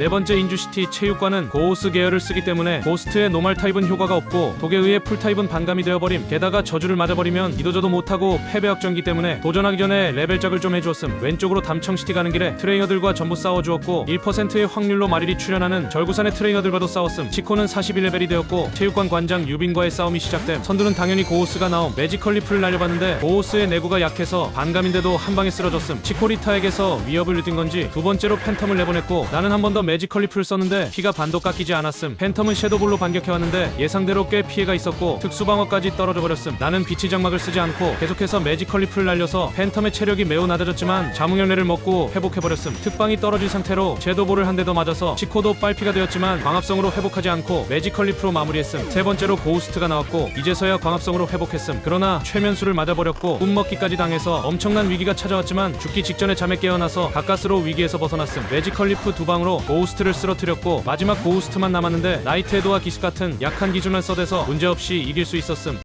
네 번째 인주시티 체육관은 고호스 계열을 쓰기 때문에 고스트의 노말 타입은 효과가 없고 독에 의해 풀 타입은 반감이 되어버림 게다가 저주를 맞아버리면 이도저도 못하고 패배 확정기 때문에 도전하기 전에 레벨작을 좀 해주었음. 왼쪽으로 담청시티 가는 길에 트레이너들과 전부 싸워주었고 1%의 확률로 마릴이 출연하는 절구산의 트레이너들과도 싸웠음. 치코는 41레벨이 되었고 체육관 관장 유빈과의 싸움이 시작됨. 선두는 당연히 고호스가 나옴. 매지컬 리프를 날려봤는데 고호스의 내구가 약해서 반감인데도 한 방에 쓰러졌음. 치코리타에게서 위협을 느낀 건지 두 번째로 팬텀을 내보냈고 나는 한번더 매지컬리프를 썼는데 피가 반도 깎이지 않았음. 팬텀은 섀도볼로 반격해왔는데 예상대로 꽤 피해가 있었고 특수방어까지 떨어져 버렸음. 나는 비치 장막을 쓰지 않고 계속해서 매지컬리프를 날려서 팬텀의 체력이 매우 낮아졌지만 자몽열매를 먹고 회복해버렸음. 특방이 떨어진 상태로 섀도볼을 한 대 더 맞아서 치코도 빨피가 되었지만 광합성으로 회복하지 않고 매지컬리프로 마무리했음. 세 번째로 고우스트가 나왔고 이제서야 광합성으로 회복했음. 그러나 최면수를 맞아버렸고 꿈먹기까지 당해서 엄청난 위기가 찾아왔지만 죽기 직전에 잠에 깨어나서 가까스로 위기에서 벗어났음. 매지컬리프 두 방으로 고우스트를 쓰러뜨렸고 마지막 고우스트만 남았는데 나이트 헤드와 기습 같은 약한 기술만 써대서 문제없이 이길 수 있었음